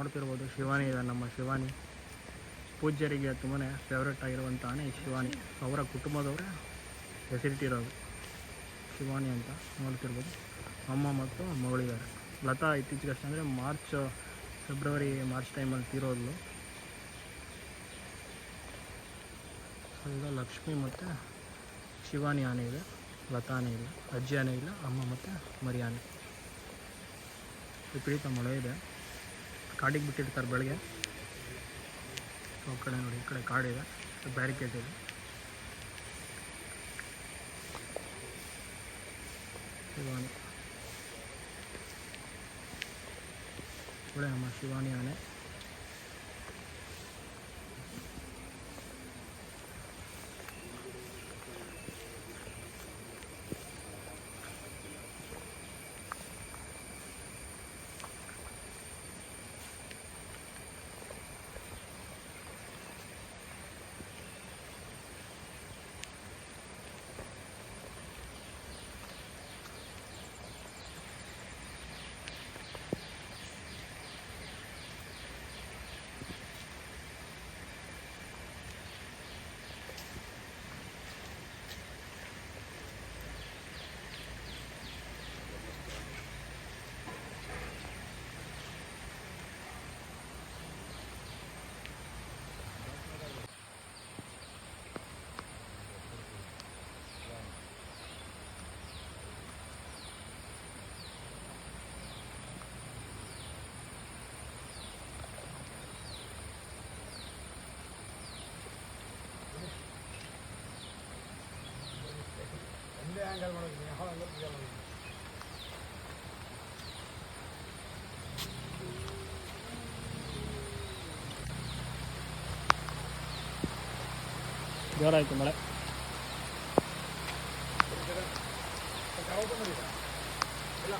ನೋಡ್ತಿರ್ಬೋದು ಶಿವಾನಿ ಇದೆ, ನಮ್ಮ ಶಿವಾನಿ. ಪೂಜ್ಯರಿಗೆ ತುಂಬಾ ಫೇವ್ರೆಟ್ ಈ ಶಿವಾನಿ. ಅವರ ಕುಟುಂಬದವರೇ ಇರೋದು ಶಿವಾನಿ ಅಂತ ನೋಡ್ತಿರ್ಬೋದು. ಅಮ್ಮ ಮತ್ತು ಮಗಳಿದ್ದಾರೆ. ಲತಾ ಇತ್ತೀಚೆಗಷ್ಟೇ ಅಂದರೆ ಮಾರ್ಚ್, ಫೆಬ್ರವರಿ, ಮಾರ್ಚ್ ಟೈಮಲ್ಲಿ ತೀರೋದ್ಲು. ಈಗ ಲಕ್ಷ್ಮಿ ಮತ್ತು ಶಿವಾನಿ ಆನೆ ಇದೆ, ಲತಾ ಆನೆ ಇಲ್ಲ, ಅಜ್ಜಿ ಆನೆ ಇಲ್ಲ, ಅಮ್ಮ ಮತ್ತು ಮರಿ ಆನೆ ವಿಪರೀತ ಮಳೆ ಇದೆ. ಕಾಡಿಗೆ ಬಿಟ್ಟಿರ್ತಾರೆ ಬೆಳಗ್ಗೆ. ಆ ಕಡೆ ನೋಡಿ, ಈ ಕಡೆ ಕಾಡಿದೆ ಬ್ಯಾರಿಕೇಡ್ ಇದೆ. ಶಿವಾನಿ. ಒಳ್ಳೆ ನಮ್ಮ ಶಿವಾನಿ ಆನೆ. ಜೋರಾಯಿತು ಮಳೆ ಇಲ್ಲ